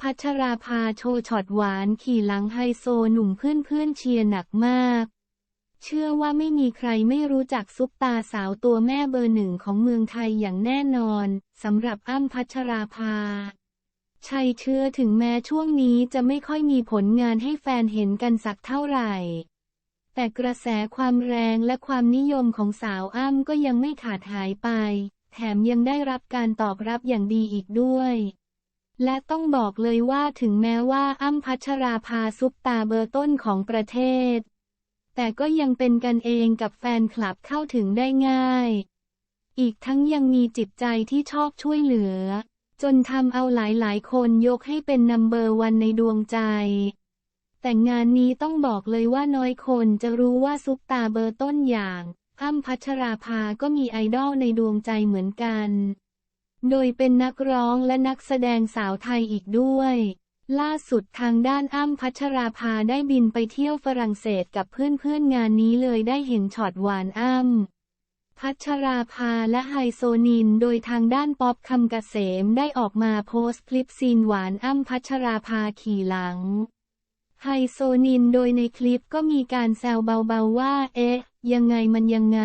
พัชราภาโชว์ช็อตหวานขี่หลังไฮโซหนุ่มเพื่อนๆเชียร์หนักมาก เชื่อว่าไม่มีใครไม่รู้จักซุปตาสาวตัวแม่เบอร์หนึ่งของเมืองไทยอย่างแน่นอนสำหรับอ้ำพัชราภา ชัยเชื่อถึงแม้ช่วงนี้จะไม่ค่อยมีผลงานให้แฟนเห็นกันสักเท่าไหร่ แต่กระแสความแรงและความนิยมของสาวอ้ำก็ยังไม่ขาดหายไป แถมยังได้รับการตอบรับอย่างดีอีกด้วย และต้องบอกเลยว่าถึงแม้ว่าอ้ำพัชราภาซุปตาเบอร์ต้นของประเทศ แต่ก็ยังเป็นกันเองกับแฟนคลับเข้าถึงได้ง่าย อีกทั้งยังมีจิตใจที่ชอบช่วยเหลือ จนทำเอาหลายๆ คนยกให้เป็นนัมเบอร์วันในดวงใจ แต่งานนี้ต้องบอกเลยว่าน้อยคนจะรู้ว่าซุปตาเบอร์ต้นอย่างอ้ำพัชราภาก็มีไอดอลในดวงใจเหมือนกัน โดยเป็นนักร้องและนักแสดงสาวไทยอีกด้วย ล่าสุดทางด้านอ้ำพัชราภาได้บินไปเที่ยวฝรั่งเศสกับเพื่อนๆงานนี้เลยได้เห็นช็อตหวานอ้ำพัชราภาและไฮโซนินโดยทางด้านป๊อบคำเกษมได้ออกมาโพสต์คลิปซีนหวานอ้ำพัชราภาขี่หลัง ไฮโซนินโดยในคลิปก็มีการแซวเบาๆว่า เอ๊ะ ยังไงมันยังไง